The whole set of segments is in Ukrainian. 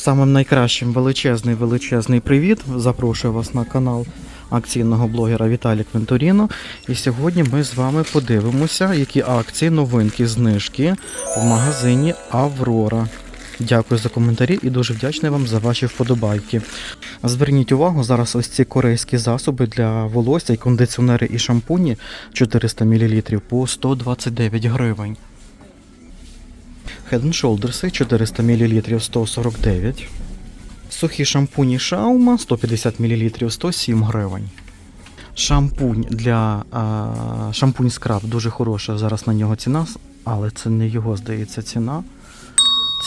Самим найкращим величезний величезний привіт. Запрошую вас на канал акційного блогера Віталік Венторіно. І сьогодні ми з вами подивимося, які акції, новинки, знижки в магазині Аврора. Дякую за коментарі і дуже вдячний вам за ваші вподобайки. Зверніть увагу, зараз ось ці корейські засоби для волосся, і кондиціонери і шампуні 400 мл по 129 гривень. Head Shoulders 400 мл 149. Сухі шампуні Шаума 150 мл 107 гривень. Шампунь для а, шампунь скраб дуже хороша. Зараз на нього ціна, але це не його, здається, ціна.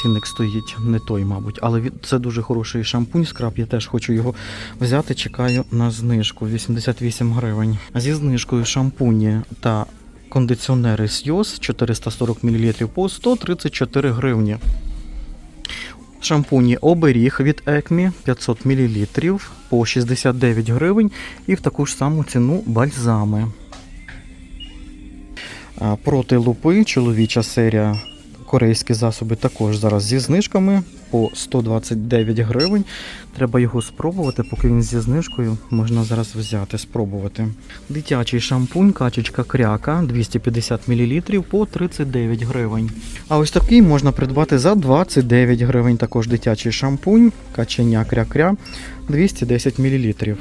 Цінник стоїть не той, мабуть. Але це дуже хороший шампунь скраб. Я теж хочу його взяти. Чекаю на знижку 88 гривень. Зі знижкою шампуні та кондиціонери Сйоз 440 мл по 134 гривні. Шампуні оберіг від Екмі 500 мл по 69 гривень і в таку ж саму ціну бальзами. Проти лупи чоловіча серія корейські засоби також зараз зі знижками по 129 гривень. Треба його спробувати, поки він зі знижкою можна зараз взяти, спробувати. Дитячий шампунь, качечка кряка 250 мл по 39 гривень. А ось такий можна придбати за 29 гривень. Також дитячий шампунь, каченя кря-кря 210 мл.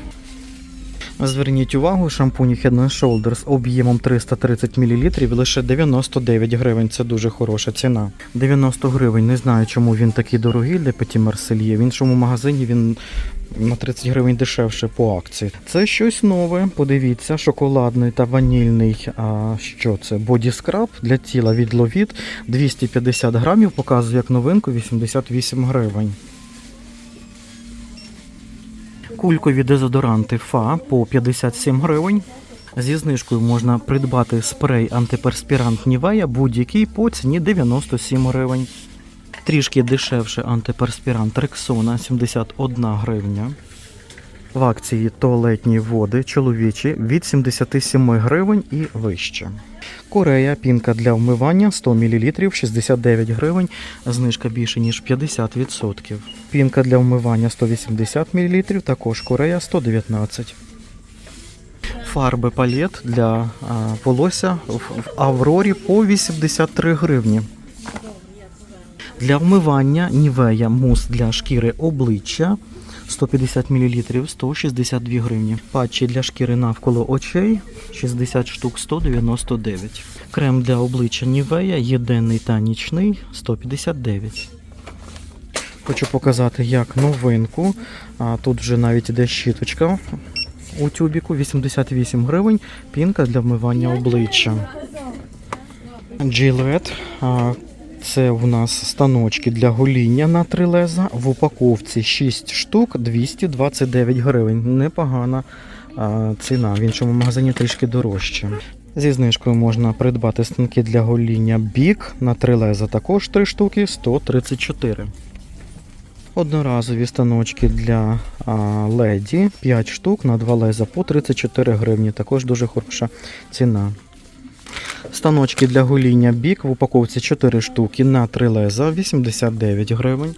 Зверніть увагу, шампунь Head Shoulders об'ємом 330 мл лише 99 гривень. Це дуже хороша ціна. 90 гривень. Не знаю, чому він такий дорогий для Petit Marseille. В іншому магазині він на 30 гривень дешевше по акції. Це щось нове. Подивіться, шоколадний та ванільний. А, що це? Боді скраб для тіла від Lovit 250 грамів. Показую як новинку 88 гривень. Кулькові дезодоранти ФА по 57 гривень. Зі знижкою можна придбати спрей антиперспірант Нівея будь-який по ціні 97 гривень. Трішки дешевше антиперспірант Рексона 71 гривня. В акції туалетні води чоловічі від 77 гривень і вище. Корея пінка для вмивання 100 мл 69 гривень, знижка більше ніж 50%. Пінка для вмивання 180 мл, також Корея 119. Фарби палет для волосся в Аврорі по 83 гривні. Для вмивання Нівея мус для шкіри обличчя 150 мл 162 гривні. Патчі для шкіри навколо очей 60 штук 199. Крем для обличчя Нівея єдиний та нічний 159. Хочу показати як новинку. А тут вже навіть іде щіточка у тюбіку 88 гривень. Пінка для вмивання обличчя. Gillette. Це у нас станочки для гоління на три леза. В упаковці 6 штук 229 гривень. Непогана ціна. В іншому магазині трішки дорожче. Зі знижкою можна придбати станки для гоління бік на три леза. Також 3 штуки 134. Одноразові станочки для а, леді 5 штук на 2 леза по 34 гривні. Також дуже хороша ціна. Станочки для гоління бік в упаковці 4 штуки на 3 леза 89 гривень.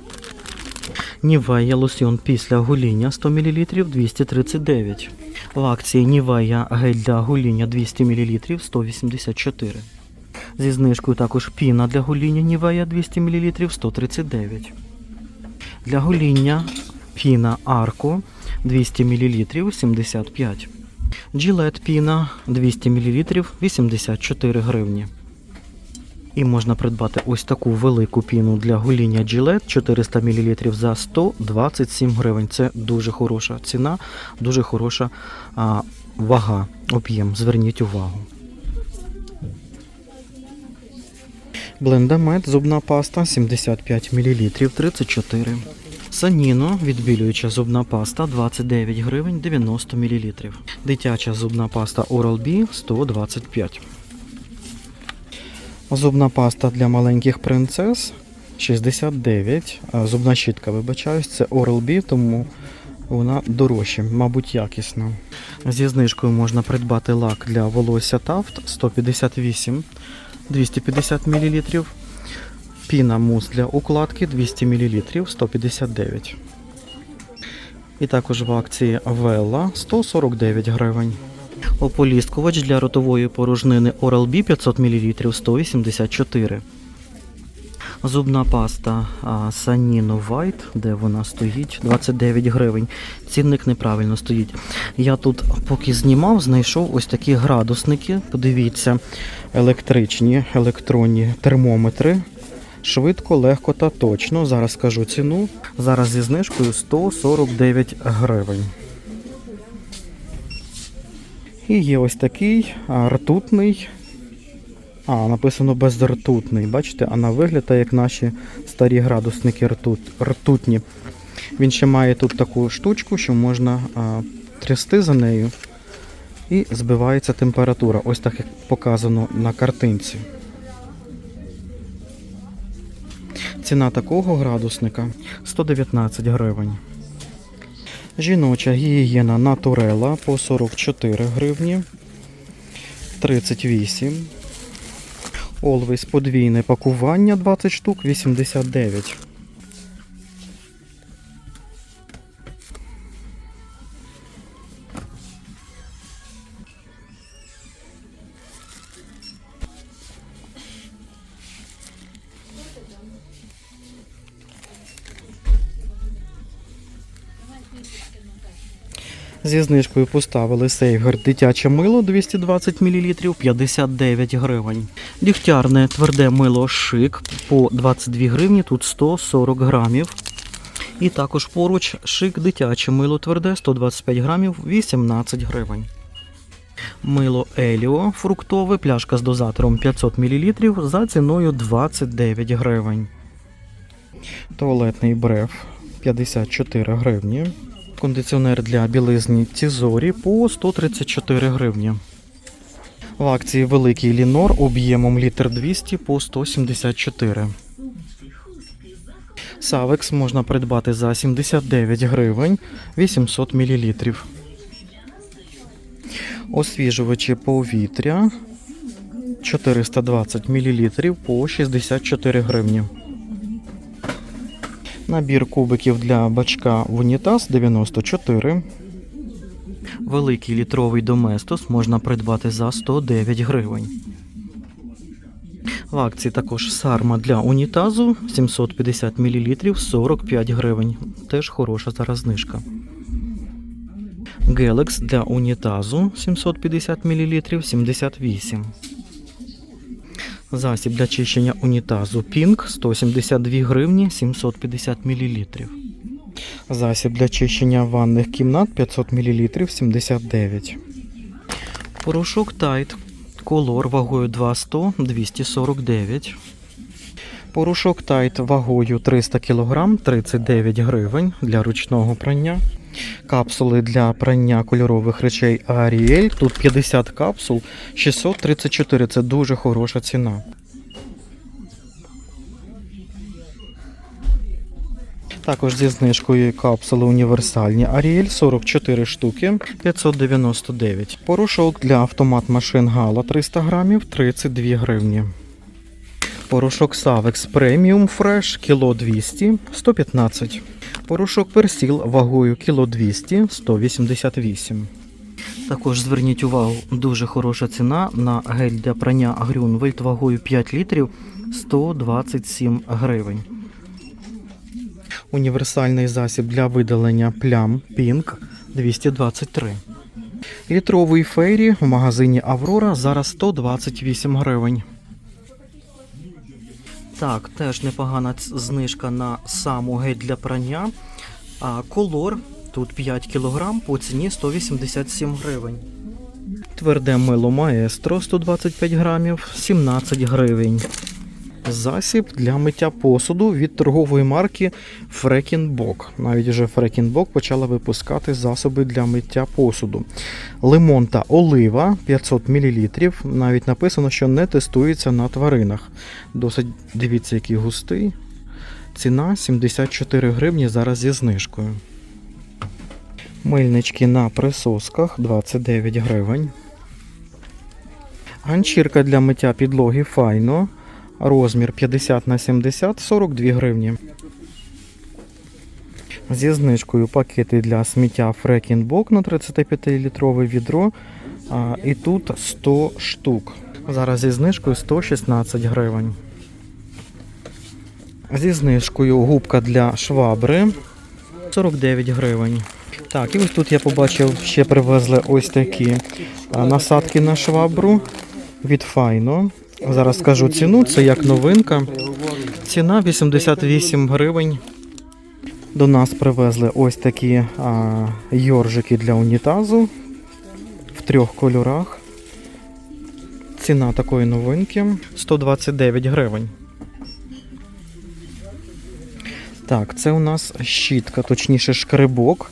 Нівея лосьйон після гоління 100 мл 239. В акції Нівея гель для гоління 200 мл 184. Зі знижкою також піна для гоління Нівея 200 мл 139. Для гоління піна Арко 200 мл 75. Джилет піна 200 мл 84 гривні. І можна придбати ось таку велику піну для гоління Gillette 400 мл за 127 гривень. Це дуже хороша ціна, дуже хороша а, вага, об'єм. Зверніть увагу. Блендамет зубна паста 75 мл 34. Саніно відбілююча зубна паста 29 гривень 90 мл. Дитяча зубна паста Oral-B 125. Зубна паста для маленьких принцес 69. Зубна щітка, вибачаюсь, це Oral-B, тому вона дорожча, мабуть, якісна. Зі знижкою можна придбати лак для волосся Taft 158 250 мл. Піна мус для укладки 200 мл 159. І також в акції Вела 149 гривень. Ополіскувач для ротової порожнини Oral-B 500 мл 184. Зубна паста Sanino White, де вона стоїть, 29 гривень. Цінник неправильно стоїть. Я тут, поки знімав, знайшов ось такі градусники. Подивіться, електричні, електронні термометри. Швидко, легко та точно. Зараз скажу ціну. Зараз зі знижкою 149 гривень. І є ось такий ртутний. А, написано безртутний. Бачите, а на вигляд як наші старі градусники ртут, ртутні. Він ще має тут таку штучку, що можна а, трясти за нею і збивається температура. Ось так як показано на картинці. Ціна такого градусника 119 гривень. Жіноча гігієна натурела по 44 гривні. 38. Олвейс подвійне пакування 20 штук 89. Зі знижкою поставили сейфгар дитяче мило 220 мл 59 гривень. Дігтярне тверде мило шик по 22 гривні, тут 140 грамів. І також поруч шик дитяче мило тверде 125 грамів 18 гривень. Мило Еліо фруктове, пляшка з дозатором 500 мл за ціною 29 гривень. Туалетний бреф 54 гривні. Кондиціонер для білизні Тізорі по 134 гривні. В акції великий лінор об'ємом літр 200 по 174. Савекс можна придбати за 79 гривень 800 мл. Освіжувачі повітря 420 мл по 64 гривні. Набір кубиків для бачка в унітаз 94. Великий літровий доместос можна придбати за 109 гривень. В акції також сарма для унітазу 750 мл 45 гривень. Теж хороша зараз знижка. Гелекс для унітазу 750 мл 78. Засіб для чищення унітазу Pink 172 гривні 750 мл. Засіб для чищення ванних кімнат 500 мл 79. Порошок Tide Color вагою 200 249. Порошок Tide вагою 300 кг 39 гривень для ручного прання. Капсули для прання кольорових речей Ariel. Тут 50 капсул 634. Це дуже хороша ціна. Також зі знижкою капсули універсальні Ariel 44 штуки 599. Порошок для автомат машин Гала 300 грамів 32 гривні. Порошок Savex Premium Fresh кіло 200 115. Порошок Персіл вагою кіло 200 188. Також зверніть увагу, дуже хороша ціна на гель для прання Грюнвельд вагою 5 літрів 127 гривень. Універсальний засіб для видалення плям Pink 223. Літровий фейрі в магазині Аврора зараз 128 гривень. Так, теж непогана знижка на саму гель для прання. А колор тут 5 кг по ціні 187 гривень. Тверде мило маестро 125 грамів 17 гривень. Засіб для миття посуду від торгової марки Фрекінбок. Навіть вже Фрекінбок почала випускати засоби для миття посуду. Лимон та олива 500 мл. Навіть написано, що не тестується на тваринах. Досить дивіться, який густий. Ціна 74 гривні зараз зі знижкою. Мильнички на присосках 29 гривень. Ганчірка для миття підлоги файно Розмір 50 на 70 42 гривні. Зі знижкою пакети для сміття Фрекінбок на 35-літрове відро. А, і тут 100 штук. Зараз зі знижкою 116 гривень. Зі знижкою губка для швабри 49 гривень. Так, і ось тут я побачив, ще привезли ось такі насадки на швабру від Файно. Зараз скажу ціну, це як новинка. Ціна 88 гривень. До нас привезли ось такі а, йоржики для унітазу в трьох кольорах. Ціна такої новинки 129 гривень. Так, це у нас щітка, точніше шкребок,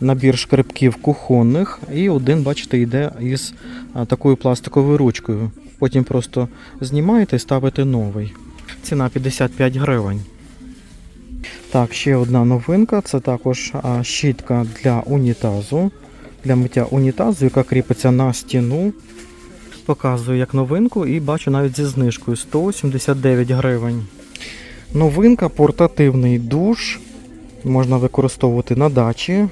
набір шкребків кухонних. І один, бачите, йде із такою пластиковою ручкою. Потім просто знімаєте і ставите новий. Ціна 55 гривень. Так, ще одна новинка. Це також щітка для унітазу, для миття унітазу, яка кріпиться на стіну. Показую як новинку і бачу навіть зі знижкою 179 гривень. Новинка портативний душ. Можна використовувати на дачі.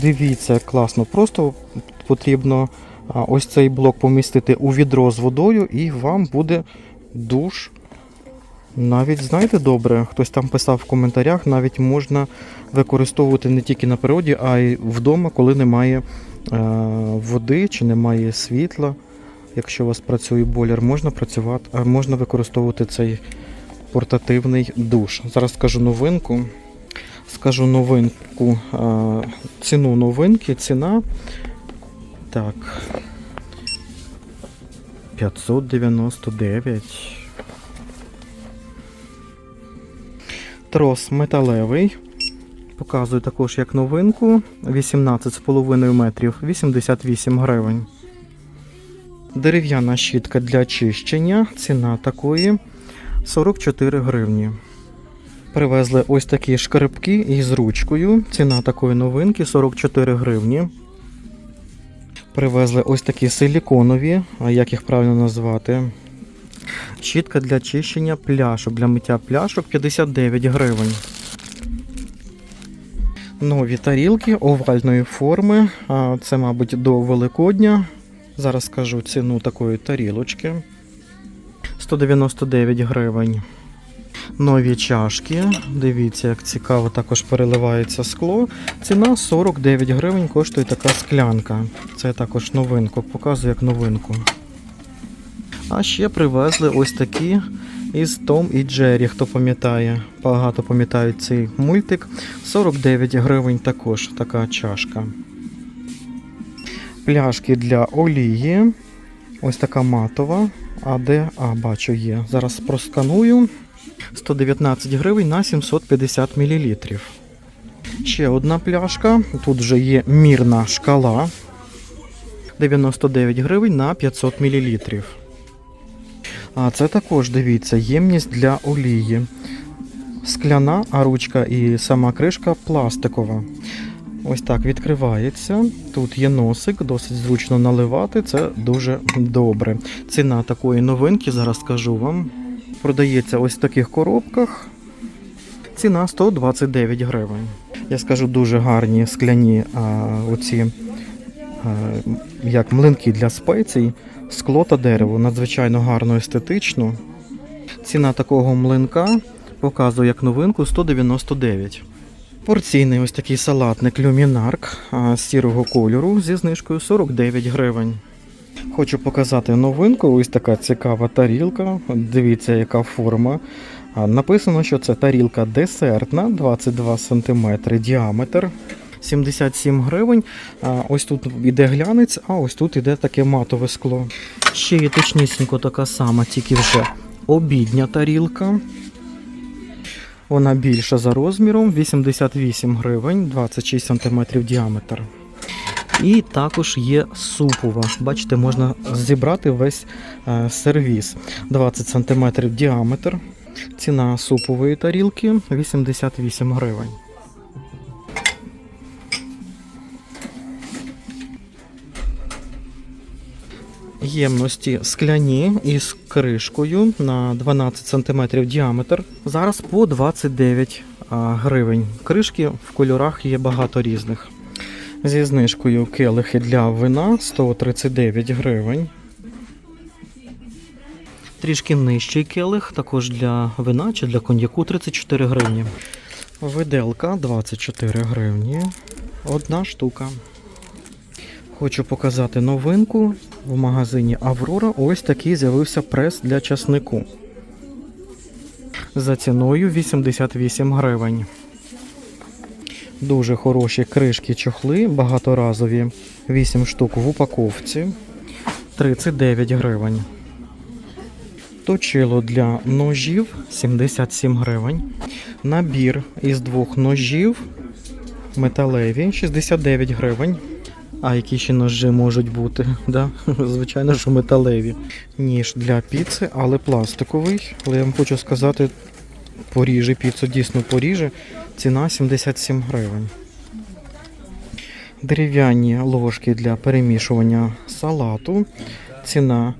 Дивіться, як класно. Просто потрібно ось цей блок помістити у відро з водою, і вам буде душ. Навіть знаєте добре, хтось там писав в коментарях, навіть можна використовувати не тільки на природі, а й вдома, коли немає е, води чи немає світла. Якщо у вас працює бойлер, можна працювати, можна використовувати цей портативний душ. Зараз скажу новинку. Скажу новинку, е, ціну новинки, ціна. Так. 599. Трос металевий. Показую також як новинку. 18,5 метрів, 88 гривень. Дерев'яна щітка для чищення. Ціна такої 44 гривні. Привезли ось такі шкарпки із ручкою. Ціна такої новинки 44 гривні. Привезли ось такі силіконові, як їх правильно назвати? Щітка для чищення пляшок, для миття пляшок 59 гривень. Нові тарілки овальної форми. Це, мабуть, до Великодня. Зараз скажу ціну такої тарілочки. 199 гривень. Нові чашки. Дивіться, як цікаво, також переливається скло. Ціна 49 гривень коштує така склянка. Це також новинку. Показую як новинку. А ще привезли ось такі із Том і Джері, хто пам'ятає. Багато пам'ятають цей мультик. 49 гривень також така чашка. Пляшки для олії. Ось така матова. А де? А, бачу, є. Зараз просканую. 119 гривень на 750 мл. Ще одна пляшка. Тут вже є мірна шкала. 99 гривень на 500 мл. А це також, дивіться, ємність для олії. Скляна, а ручка і сама кришка пластикова. Ось так відкривається. Тут є носик, досить зручно наливати. Це дуже добре. Ціна такої новинки, зараз скажу вам. Продається ось в таких коробках. Ціна 129 гривень. Я скажу дуже гарні скляні а, оці а, як млинки для спецій. Скло та дерево надзвичайно гарно естетично. Ціна такого млинка показую як новинку 199. Порційний ось такий салатник люмінарк а, сірого кольору зі знижкою 49 гривень. Хочу показати новинку. Ось така цікава тарілка. Дивіться, яка форма. Написано, що це тарілка десертна, 22 см діаметр. 77 гривень. Ось тут іде глянець, а ось тут іде таке матове скло. Ще є точнісінько така сама, тільки вже обідня тарілка. Вона більша за розміром, 88 гривень, 26 см діаметр. І також є супова. Бачите, можна зібрати весь е, сервіс. 20 см діаметр. Ціна супової тарілки 88 гривень. ємності скляні із кришкою на 12 см діаметр. Зараз по 29 гривень. Кришки в кольорах є багато різних. Зі знижкою келихи для вина 139 гривень. Трішки нижчий келих, також для вина чи для коньяку 34 гривні. Виделка 24 гривні. Одна штука. Хочу показати новинку в магазині Аврора. Ось такий з'явився прес для часнику. За ціною 88 гривень. Дуже хороші кришки чохли, багаторазові. 8 штук в упаковці. 39 гривень. Точило для ножів 77 гривень. Набір із двох ножів металеві 69 гривень. А які ще ножі можуть бути? Да? Звичайно, що металеві. Ніж для піци, але пластиковий. Але я вам хочу сказати, поріже піцу дійсно поріже. Ціна 77 гривень. Дерев'яні ложки для перемішування салату. Ціна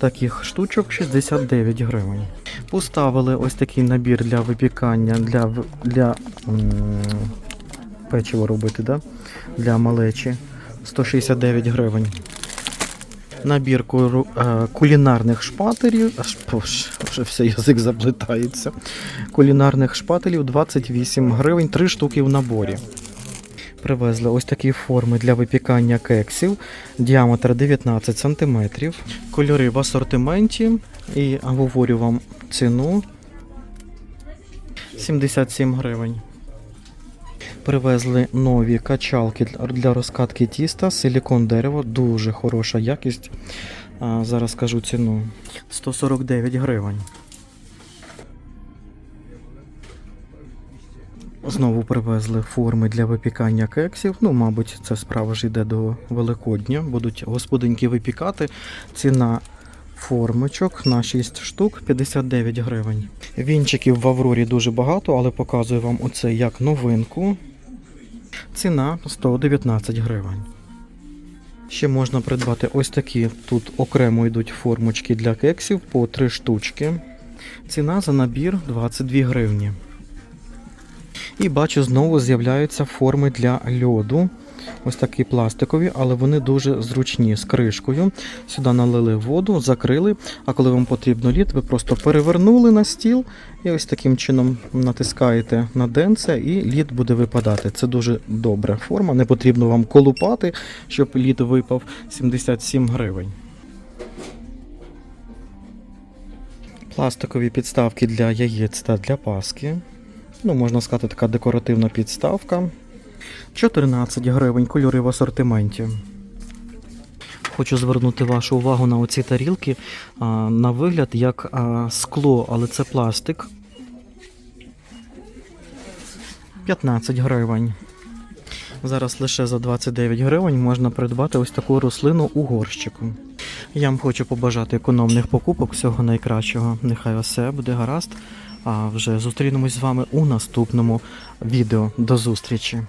таких штучок 69 гривень. Поставили ось такий набір для випікання для, для печиво робити, да? для малечі 169 гривень. Набір куру- е, кулінарних шпателів. Аж вже все язик заплетається. Кулінарних шпателів 28 гривень, 3 штуки в наборі. Привезли ось такі форми для випікання кексів. Діаметр 19 см. Кольори в асортименті. І говорю вам ціну 77 гривень. Привезли нові качалки для- розкатки тіста, силікон дерево, дуже хороша якість. А, зараз скажу ціну. 149 гривень. Знову привезли форми для випікання кексів. Ну, мабуть, це справа ж йде до Великодня. Будуть господинки випікати. Ціна формочок на 6 штук 59 гривень. Вінчиків в Аврорі дуже багато, але показую вам оце як новинку. Ціна 119 гривень. Ще можна придбати ось такі. Тут окремо йдуть формочки для кексів по 3 штучки. Ціна за набір 22 гривні. І бачу, знову з'являються форми для льоду. Ось такі пластикові, але вони дуже зручні з кришкою. Сюди налили воду, закрили. А коли вам потрібно лід, ви просто перевернули на стіл і ось таким чином натискаєте на денце, і лід буде випадати. Це дуже добра форма. Не потрібно вам колупати, щоб лід випав 77 гривень. Пластикові підставки для яєць та для паски. Ну, можна сказати, така декоративна підставка. 14 гривень кольори в асортименті. Хочу звернути вашу увагу на оці тарілки. На вигляд як скло, але це пластик. 15 гривень. Зараз лише за 29 гривень можна придбати ось таку рослину у горщику. Я вам хочу побажати економних покупок, всього найкращого. Нехай усе буде гаразд. А вже зустрінемось з вами у наступному відео. До зустрічі!